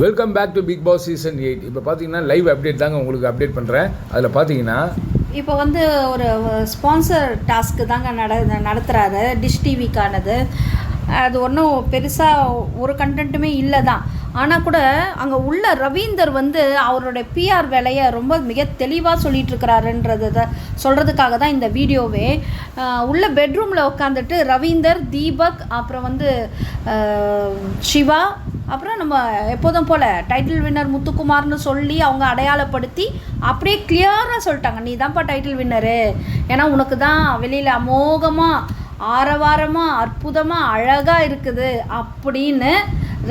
Welcome back to Bigg Boss season eight இப்போ பார்த்தீங்கன்னா live update தாங்க உங்களுக்கு அப்டேட் பண்ணுறேன் அதில் பார்த்தீங்கன்னா இப்போ வந்து ஒரு ஸ்பான்சர் டாஸ்க்கு தாங்க நட நடத்துகிறாரு டிஷ் டிவிக்கானது அது ஒன்றும் பெருசாக ஒரு கண்டென்ட்டுமே இல்லை தான். ஆனால் கூட அங்கே உள்ள ரவீந்தர் வந்து அவருடைய பிஆர் வேலையை ரொம்ப மிக தெளிவாக சொல்லிகிட்ருக்கிறாருன்றத சொல்கிறதுக்காக தான் இந்த வீடியோவே. உள்ள பெட்ரூமில் உட்காந்துட்டு ரவீந்தர் தீபக் அப்புறம் வந்து சிவா அப்புறம் நம்ம எப்போதும் போல் டைட்டில் வின்னர் முத்துக்குமார்னு சொல்லி அவங்க அடையாளப்படுத்தி அப்படியே கிளியராக சொல்லிட்டாங்க. நீ தான்ப்பா டைட்டில் வின்னரு ஏன்னா உனக்கு தான் வெளியில் அமோகமாக ஆரவாரமாக அற்புதமாக அழகாக இருக்குது அப்படின்னு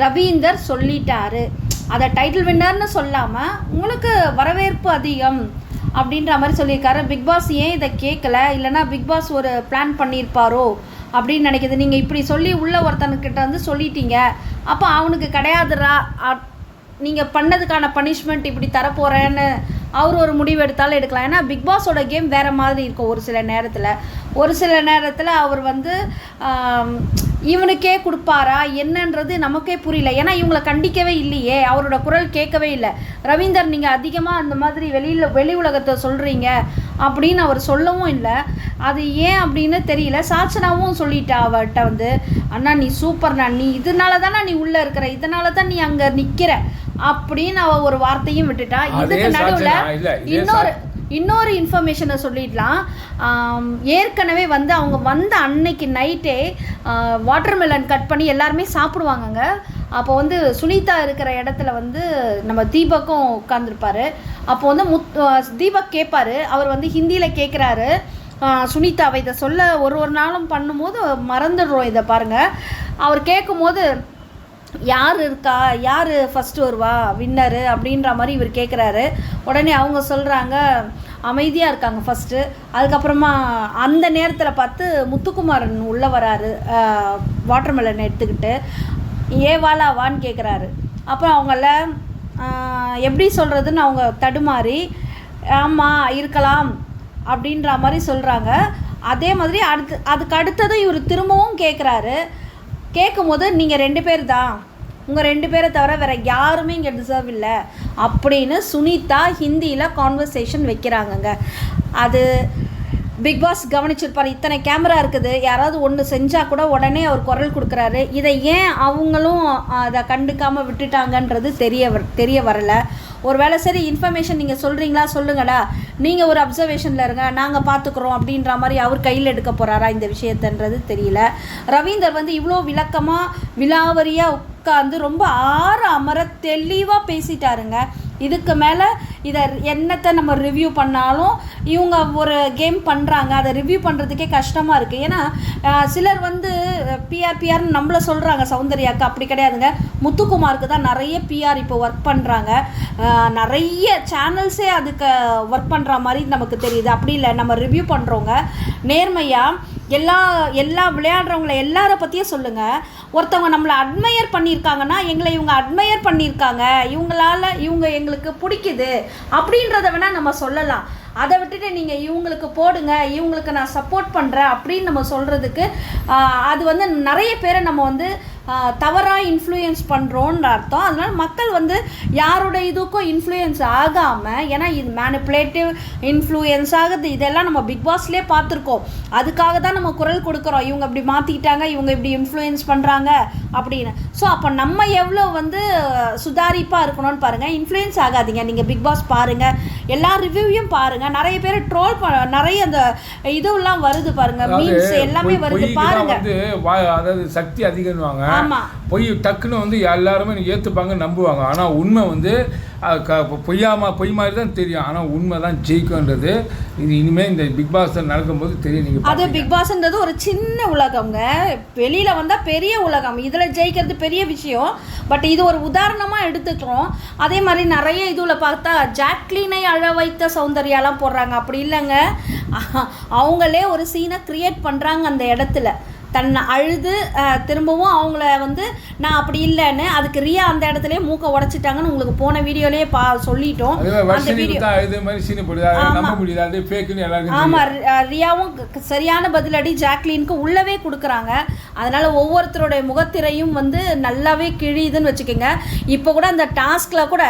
ரவீந்தர் சொல்லிட்டாரு. அதை டைட்டில் வின்னர்னு சொல்லாமல் உங்களுக்கு வரவேற்பு அதிகம் அப்படின்ற மாதிரி சொல்லியிருக்காரு. பிக் பாஸ் ஏன் இதை கேட்கல இல்லைன்னா பிக் பாஸ் ஒரு பிளான் பண்ணியிருப்பாரோ? அப்படின்னு நினைக்கிது. நீங்கள் இப்படி சொல்லி உள்ள ஒருத்தனுக்கிட்ட வந்து சொல்லிட்டீங்க. அப்போ அவனுக்கு கிடையாதுடா. நீங்கள் பண்ணதுக்கான பனிஷ்மெண்ட் இப்படி தரப்போகிறேன்னு அவர் ஒரு முடிவு எடுத்தாலும் எடுக்கலாம். ஏன்னா பிக் பாஸோட கேம் வேறு மாதிரி இருக்கும் ஒரு சில நேரத்தில். ஒரு சில நேரத்தில் அவர் வந்து இவனுக்கே கொடுப்பாரா? என்னன்றது நமக்கே புரியல. ஏன்னா இவங்களை கண்டிக்கவே இல்லையே. அவரோட குரல் கேட்கவே இல்லை. ரவீந்தர் நீங்கள் அதிகமாக அந்த மாதிரி வெளியில் வெளி உலகத்தை சொல்கிறீங்க அப்படின்னு அவர் சொல்லவும் இல்லை. அது ஏன் அப்படின்னு தெரியல. சாச்சனாவும் சொல்லிட்டா அவர்கிட்ட வந்து அண்ணா நீ சூப்பர்ண்ணா நீ இதனால தானே நீ உள்ளே இருக்கிற? இதனால தான் நீ அங்கே நிற்கிற அப்படின்னு அவ ஒரு வார்த்தையும் விட்டுட்டா. இதுக்கு நடுவில் இன்னொரு இன்னொரு இன்ஃபர்மேஷனை சொல்லிடலாம். ஏற்கனவே வந்து அவங்க வந்த அன்னைக்கு நைட்டே வாட்டர்மெலன் கட் பண்ணி எல்லாருமே சாப்பிடுவாங்கங்க. அப்போ வந்து சுனிதா இருக்கிற இடத்துல வந்து நம்ம தீபக்கும் உட்காந்துருப்பாரு அப்போ வந்து முத் தீபக் கேட்பாரு அவர் வந்து ஹிந்தியில் கேட்குறாரு சுனிதாவை இதை சொல்ல ஒரு ஒரு நாளும் பண்ணும்போது மறந்துடுறோம் இதை பாருங்கள் அவர் கேட்கும்போது யார் இருக்கா? யார் ஃபஸ்ட்டு வருவா? வின்னரு அப்படின்ற மாதிரி இவர் கேட்குறாரு. உடனே அவங்க சொல்கிறாங்க அமைதியாக இருக்காங்க ஃபஸ்ட்டு அதுக்கப்புறமா அந்த நேரத்தில் பார்த்து முத்துக்குமாரன் உள்ளே வராரு. வாட்டர்மெலன் எடுத்துக்கிட்டு ஏவாளா வான்னு கேட்குறாரு. அப்புறம் அவங்கள எப்படி சொல்கிறதுன்னு அவங்க தடுமாறி ஆமாம் இருக்கலாம். அப்படின்ற மாதிரி சொல்கிறாங்க அதே மாதிரி அடுத்து அதுக்கு அடுத்ததும் இவர் திரும்பவும் கேட்குறாரு கேட்கும்போது நீங்கள் ரெண்டு பேர் தான். உங்கள் ரெண்டு பேரை தவிர வேறு யாருமே இங்கே டிசர்வ் இல்லை. அப்படின்னு சுனிதா ஹிந்தியில் கான்வர்சேஷன் வைக்கிறாங்கங்க. அது பிக் பாஸ் கவனிச்சிருப்பார். இத்தனை கேமரா இருக்குது. யாராவது ஒன்று செஞ்சால் கூட உடனே அவர் குரல் கொடுக்குறாரு. இதை ஏன் அவங்களும் அதை கண்டுக்காமல் விட்டுட்டாங்கன்றது தெரிய வர தெரிய வரல. ஒருவேளை சரி இன்ஃபர்மேஷன் நீங்கள் சொல்கிறீங்களா சொல்லுங்கடா. நீங்கள் ஒரு அப்சர்வேஷனில் இருங்க. நாங்கள் பார்த்துக்குறோம் அப்படின்ற மாதிரி அவர் கையில் எடுக்க போகிறாரா இந்த விஷயத்தன்றது தெரியல. ரவீந்தர் வந்து இவ்வளோ விளக்கமாக விலாவரியாக உட்காந்து ரொம்ப ஆற அமர தெளிவாக பேசிட்டாருங்க. இதுக்கு மேலே இதை என்னத்தை நம்ம ரிவ்யூ பண்ணாலும் இவங்க ஒரு கேம் பண்ணுறாங்க அதை ரிவ்யூ பண்ணுறதுக்கே கஷ்டமாக இருக்குது ஏன்னா சிலர் வந்து பிஆர் பிஆர்னு நம்மளை சொல்கிறாங்க சௌந்தர்யாக்கு அப்படி கிடையாதுங்க. முத்துக்குமாருக்கு தான் நிறைய பிஆர் இப்போ ஒர்க் பண்ணுறாங்க நிறைய சேனல்ஸே அதுக்கு ஒர்க் பண்ணுற மாதிரி நமக்கு தெரியுது. அப்படி இல்லை நம்ம ரிவ்யூ பண்ணுறவங்க நேர்மையாக எல்லா எல்லா விளையாடுறவங்கள எல்லாரை பற்றியும் சொல்லுங்கள் ஒருத்தவங்க நம்மளை அட்மையர் பண்ணியிருக்காங்கன்னா எங்களை இவங்க அட்மையர் பண்ணியிருக்காங்க இவங்களால இவங்க எங்களுக்கு பிடிக்குது. அப்படின்றத வேணால் நம்ம சொல்லலாம். அதை விட்டுட்டு நீங்கள் இவங்களுக்கு போடுங்க இவங்களுக்கு நான் சப்போர்ட் பண்ணுறேன் அப்படின்னு நம்ம சொல்கிறதுக்கு அது வந்து நிறைய பேரை நம்ம வந்து தவறாக இன்ஃப்ளூயன்ஸ் பண்ணுறோன்ற அர்த்தம். அதனால் மக்கள் வந்து யாரோட இதுக்கும் இன்ஃப்ளூயன்ஸ் ஆகாமல் ஏன்னா இது மேனிப்புலேட்டிவ் இன்ஃப்ளூயன்ஸ் ஆகுது. இதெல்லாம் நம்ம பிக் பாஸ்லேயே பார்த்துருக்கோம். அதுக்காக தான் நம்ம குரல் கொடுக்குறோம். இவங்க இப்படி மாற்றிக்கிட்டாங்க இவங்க இப்படி இன்ஃப்ளூயன்ஸ் பண்ணுறாங்க அப்படின்னு. ஸோ அப்போ நம்ம எவ்வளோ வந்து சுதாரிப்பாக இருக்கணும்னு பாருங்கள் இன்ஃப்ளூயன்ஸ் ஆகாதீங்க. நீங்கள் பிக் பாஸ் பாருங்கள் எல்லா ரிவ்யூவையும் பாருங்கள் நிறைய பேர் ட்ரோல் நிறைய அந்த இதுவெல்லாம் வருது அதாவது மீன்ஸ் எல்லாமே வருது பாருங்க. அதாவது சக்தி அதிகம்னுவாங்க. ஆமா. பொய் டக்குன்னு வந்து எல்லாருமே ஏற்றுப்பாங்க நம்புவாங்க. ஆனால் உண்மை வந்து பொய்யாம பொய் மாதிரி தான் தெரியும். ஆனால் உண்மை தான் ஜெயிக்கும்ன்றது. இது இனிமேல் இந்த பிக் பாஸ் நடக்கும்போது தெரியும் நீங்கள் அது பிக் பாஸ்ன்றது ஒரு சின்ன உலகம்ங்க. வெளியில் வந்தால் பெரிய உலகம். இதில் ஜெயிக்கிறது பெரிய விஷயம். பட் இது ஒரு உதாரணமாக எடுத்துக்கிறோம் அதே மாதிரி நிறைய இதுவில் பார்த்தா ஜாக்லினை அழ வைத்த சௌந்தர்யாலாம் போடுறாங்க. அப்படி இல்லைங்க. அவங்களே ஒரு சீனை க்ரியேட் பண்ணுறாங்க அந்த இடத்துல. தன்னை அழுது திரும்பவும் அவங்கள வந்து நான் அப்படி இல்லைன்னு அதுக்கு ரியா அந்த இடத்துலயே மூக்க உடைச்சிட்டாங்கன்னு உங்களுக்கு போன வீடியோலயே பா சொல்லிட்டோம். அந்த வர்ஷினி வீடியோ தான் இது மாதிரி சீனி போடுது. அதை நம்ப முடியல அது ஃபேக்குன்னு எல்லாருக்கும் ஆமா தெரியும். ரி- அஹ் ரியாவும் சரியான பதிலடி ஜாக்லினுக்கு உள்ளவே கொடுக்குறாங்க. அதனால ஒவ்வொருத்தருடைய முகத்திரையும் வந்து நல்லாவே கிழியுதுன்னு வச்சுக்கோங்க. இப்போ கூட அந்த டாஸ்க்ல கூட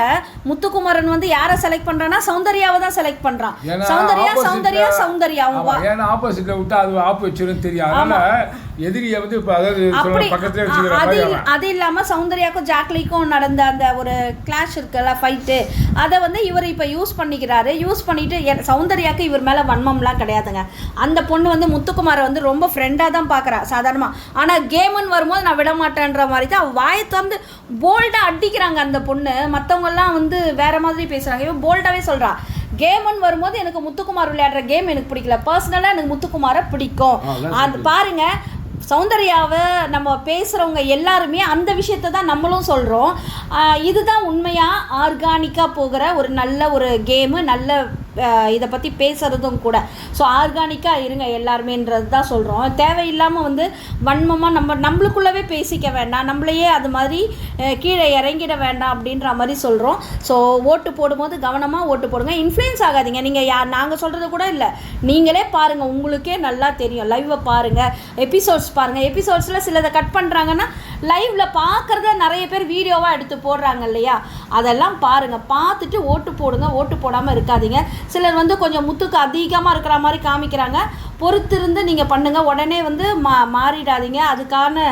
முத்துக்குமரன் வந்து யாரை செலக்ட் பண்றான்னா சௌந்தர்யாவை தான் செலக்ட் பண்றான். சௌந்தர்யா சௌந்தர்யா ல- சௌந்தர்யா அவங்க ஆப்போசிட்ல விட்டா அது தெரியும். அதனால எதிரியை வந்து இப்ப அதாவது பக்கத்துல வச்சுக்கிற அது மாதிரி இல்ல- அவன். அது இல்லாம சௌந்தர்யாக்கும் ஜாக்லிக்கும் நடந்த அந்த ஒரு கிளாஷ் இருக்குல்ல ஃபைட்டு அதை வந்து இவர் இப்போ யூஸ் பண்ணிக்கிறாரு. யூஸ் பண்ணிட்டு சௌந்தர்யாக்கு இவர் மேல வன்மம்லாம் கிடையாதுங்க. அந்த பொண்ணு வந்து முத்துக்குமாரை வந்து ரொம்ப ஃப்ரெண்டாக தான் பார்க்குறா சாதாரணமா. ஆனா கேமுன்னு வரும்போது நான் விட மாட்டேன்ற மாதிரி தான் வாயை திறந்து போல்டாக அடிக்கிறாங்க அந்த பொண்ணு. மற்றவங்கெல்லாம் வந்து வேற மாதிரி பேசுறாங்க. இவன் போல்டாவே சொல்றா. கேம்னு வரும்போது எனக்கு முத்துக்குமார் விளையாடுற கேம் எனக்கு பிடிக்கல. பர்சனலாக எனக்கு முத்துக்குமாரை பிடிக்கும். அது பாருங்க சௌந்தர்யாவை நம்ம பேசுகிறவங்க எல்லாருமே அந்த விஷயத்த தான் நம்மளும் சொல்கிறோம் இதுதான் உண்மையாக ஆர்கானிக்காக போகிற ஒரு நல்ல ஒரு கேமு நல்ல இதை பற்றி பேசுகிறதும் கூட. ஸோ ஆர்கானிக்காக இருங்க எல்லாருமேன்றது தான் சொல்கிறோம் தேவையில்லாமல் வந்து வன்மமாக நம்ம நம்மளுக்குள்ளவே பேசிக்க வேண்டாம். நம்மளையே அது மாதிரி கீழே இறங்கிட வேண்டாம் அப்படின்ற மாதிரி சொல்கிறோம் ஸோ ஓட்டு போடும்போது கவனமாக ஓட்டு போடுங்க. இன்ஃப்ளூயன்ஸ் ஆகாதீங்க. நீங்கள் யார் நாங்கள் சொல்கிறது கூட இல்லை. நீங்களே பாருங்கள் உங்களுக்கே நல்லா தெரியும். லைவை பாருங்கள் எபிசோட்ஸ் பாருங்கள் எபிசோட்ஸில் சிலதை கட் பண்ணுறாங்கன்னா லைவில் பார்க்குறத நிறைய பேர் வீடியோவாக எடுத்து போடுறாங்க இல்லையா? அதெல்லாம் பாருங்கள் பார்த்துட்டு ஓட்டு போடுங்க. ஓட்டு போடாமல் இருக்காதீங்க. சிலர் வந்து கொஞ்சம் முத்துக்கு அதிகமாக இருக்கிற மாதிரி காமிக்கிறாங்க. பொறுத்திருந்து நீங்கள் பண்ணுங்கள் உடனே வந்து மா மாறிடாதீங்க. அதுக்கான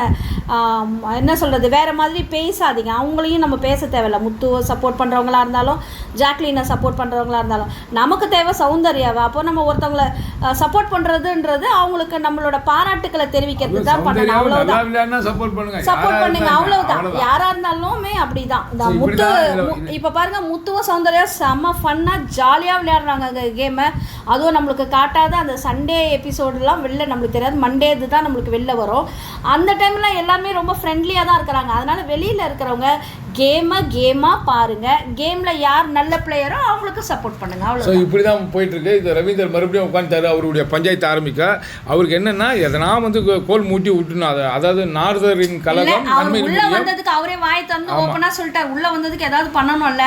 என்ன சொல்கிறது வேறு மாதிரி பேசாதீங்க. அவங்களையும் நம்ம பேச தேவையில்ல. முத்துவை சப்போர்ட் பண்ணுறவங்களா இருந்தாலும் ஜாக்லினை சப்போர்ட் பண்ணுறவங்களா இருந்தாலும். நமக்கு தேவை சௌந்தர்யாவை. அப்போ நம்ம ஒருத்தவங்கள சப்போர்ட் பண்ணுறதுன்றது அவங்களுக்கு நம்மளோட பாராட்டுக்களை தெரிவிக்கிறது தான் பண்ணணும். அவ்வளோதான் சப்போர்ட் பண்ணுங்க. சப்போர்ட் பண்ணுங்க. இருந்தாலும் அவ்வளவுதான். அவ்வளவுதான். யாரா இருந்தாலுமே அப்படிதான். இந்த So, முத்து இப்ப பாருங்க முத்துவ சௌந்தர்யா செம்ம ஃபன்னா ஜாலியா விளையாடுறாங்க அந்த கேமை அதுவும் நம்மளுக்கு காட்டாத அந்த சண்டே எபிசோடுலாம் வெளில நம்மளுக்கு தெரியாது. மண்டே தான் நம்மளுக்கு வெளில வரும். அந்த டைம்ல எல்லாருமே ரொம்ப ஃப்ரெண்ட்லியாக தான் இருக்கிறாங்க. அதனால வெளியில் இருக்கிறவங்க கேமை கேமாக பாருங்க. கேம்ல யார் நல்ல பிளேயரோ அவங்களுக்கு சப்போர்ட் பண்ணுங்க. ஸோ அவ்வளோ இப்படி தான் போயிட்டு இருக்கு இது ரவீந்தர் மறுபடியும் உட்காந்துட்டாரு அவருடைய பஞ்சாயத்து ஆரம்பிக்க. அவருக்கு என்னன்னா எதனா வந்து கோல் மூட்டி விட்டுணும் அதை அதாவது நார்தரின் நன்மை உள்ள வந்ததுக்கு அவரே வாய் தந்து ஓப்பனா சொல்லிட்டார். உள்ள வந்ததுக்கு ஏதாவது பண்ணணும்ல?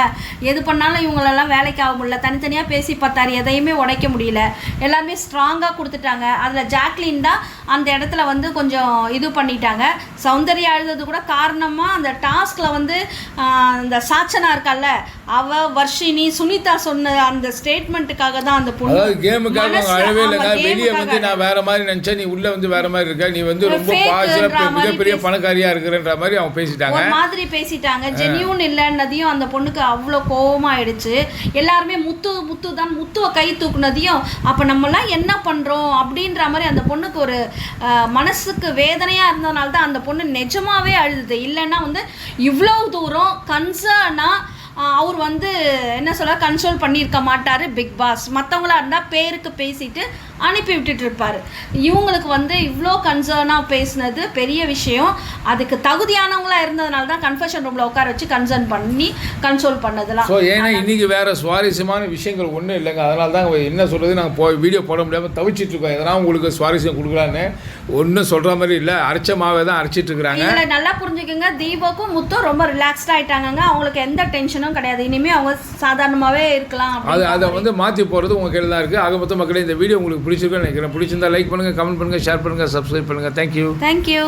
எது பண்ணாலும் இவங்களெல்லாம் வேலைக்கு ஆக முடியல. தனித்தனியா பேசி பார்த்தாரு. எதையுமே உடைக்க முடியல. எல்லாமே ஸ்ட்ராங்கா கொடுத்துட்டாங்க. அதுல ஜாக்லின் தான் அந்த இடத்துல வந்து கொஞ்சம் இது பண்ணிட்டாங்க. சௌந்தர்யா அழுதது கூட காரணமா அந்த டாஸ்க்ல வந்து இந்த சாச்சனா இருக்கால்ல அவ வர்ஷினி சுனிதா சொன்ன அந்த ஸ்டேட்மெண்ட்டுக்காக தான் அந்த பொண்ணு கேமுக்காக அழவே இல்லைங்க வெளியே வந்து. நான் வேற மாதிரி நினைச்சேன் நீ உள்ள வந்து வேற மாதிரி இருக்க நீ வந்து ரொம்ப மாதிரி மிகப்பெரிய பணக்காரியா இருக்கிறன்ற மாதிரி அவங்க பேசிட்டாங்க. மாதிரி பேசிட்டாங்க. ஜெனியூன் இல்லைன்னதையும் அந்த பொண்ணுக்கு அவ்வளோ கோவமாயிடுச்சு எல்லாருமே முத்து முத்து தான் முத்துவை கை தூக்குனதையும் அப்போ நம்மலாம் என்ன பண்ணுறோம் அப்படின்ற மாதிரி அந்த பொண்ணுக்கு ஒரு மனசுக்கு வேதனையாக இருந்ததுனால தான் அந்த பொண்ணு நிஜமாவே அழுதுது இல்லைன்னா வந்து இவ்வளோ தூரம் கன்சர்னாக அவர் வந்து என்ன சொல்ல கன்சோல் பண்ணியிருக்க மாட்டார் பிக் பாஸ் மற்றவங்களா இருந்தால் பேருக்கு பேசிட்டு அனுப்பி விட்டுட்டு இருப்பாரு இவங்களுக்கு வந்து இவ்வளோ கன்சர்னாக பேசினது பெரிய விஷயம். அதுக்கு தகுதியானவங்களா இருந்ததுனால தான் கன்ஃபெஷன் ரூமில் உட்கார வச்சு கன்சர்ன் பண்ணி கன்சோல் பண்ணதெல்லாம். ஸோ ஏன்னா இன்னைக்கு வேற சுவாரஸ்யமான விஷயங்கள் ஒன்றும் இல்லைங்க. அதனால தான் என்ன சொல்றது? நாங்கள் போய் வீடியோ போட முடியாமல் தவிச்சிட்டு இருக்கோம். எதனா உங்களுக்கு சுவாரஸ்யம் கொடுக்கலான்னு ஒன்றும் சொல்ற மாதிரி இல்லை. அரைச்ச மாவை தான் அரைச்சிட்டு இருக்கிறாங்க. இதுல நல்லா புரிஞ்சுக்கோங்க. தீபக்கும் முத்தும் ரொம்ப ரிலாக்ஸ்டாக ஆயிட்டாங்கங்க. அவங்களுக்கு எந்த டென்ஷனும் கிடையாது. இனிமே அவங்க சாதாரணமாவே இருக்கலாம் அது அதை. வந்து மாற்றி போகிறது உங்கள் கையில் தான் இருக்குது ஆக மொத்த மக்களே இந்த வீடியோ உங்களுக்கு பிடிச்சிருக்குன்னு நினைக்கிறேன். பிடிச்சிருந்தா லைக் பண்ணுங்கள் கமெண்ட் பண்ணுங்கள் ஷேர் பண்ணுங்கள் சப்ஸ்கிரைப் பண்ணுங்கள் தேங்க்யூ தேங்க்யூ